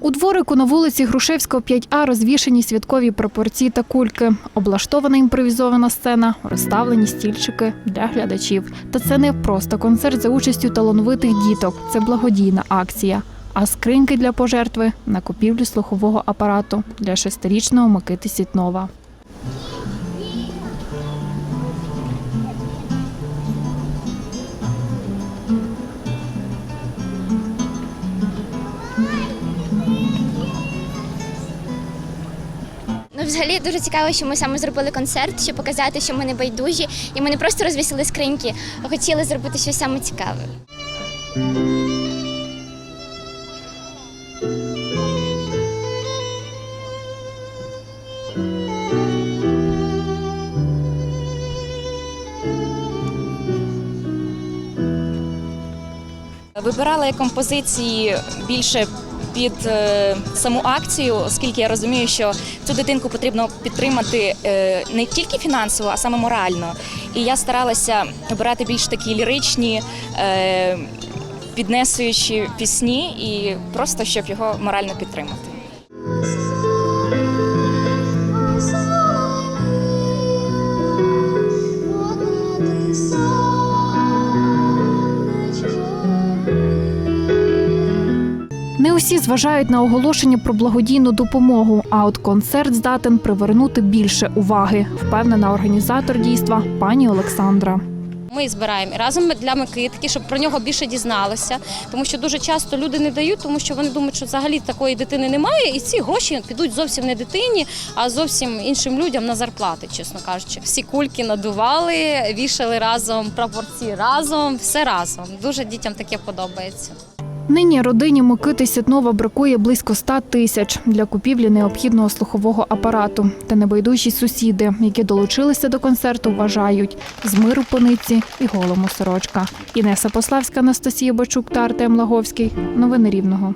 У дворику на вулиці Грушевського 5А розвішені святкові пропорції та кульки. Облаштована імпровізована сцена, розставлені стільчики для глядачів. Та це не просто концерт за участю талановитих діток. Це благодійна акція. А скриньки для пожертви на купівлю слухового апарату для шестирічного Микити Сітнова. Ну, взагалі дуже цікаво, що ми саме зробили концерт, щоб показати, що ми не байдужі, і ми не просто розвісили скриньки, а хотіли зробити щось саме цікаве. Вибирала композиції більше під е, саму акцію, оскільки я розумію, що цю дитинку потрібно підтримати е, не тільки фінансово, а саме морально. І я старалася обирати більш такі ліричні, е, піднесуючі пісні, і просто щоб його морально підтримати. Не усі зважають на оголошення про благодійну допомогу, а от концерт здатен привернути більше уваги, впевнена організатор дійства пані Олександра. Ми збираємо разом для Микитки, щоб про нього більше дізналося. Тому що дуже часто люди не дають, тому що вони думають, що взагалі такої дитини немає, і ці гроші підуть зовсім не дитині, а зовсім іншим людям на зарплати, чесно кажучи. Всі кульки надували, вішали разом, прапорці разом, все разом. Дуже дітям таке подобається. Нині родині Микити Сітнова бракує близько 100 тисяч для купівлі необхідного слухового апарату. Та небайдужі сусіди, які долучилися до концерту, вважають з миру пониці і голому сорочка. Інеса Пославська, Анастасія Бачук та Артем Лаговський. Новини Рівного.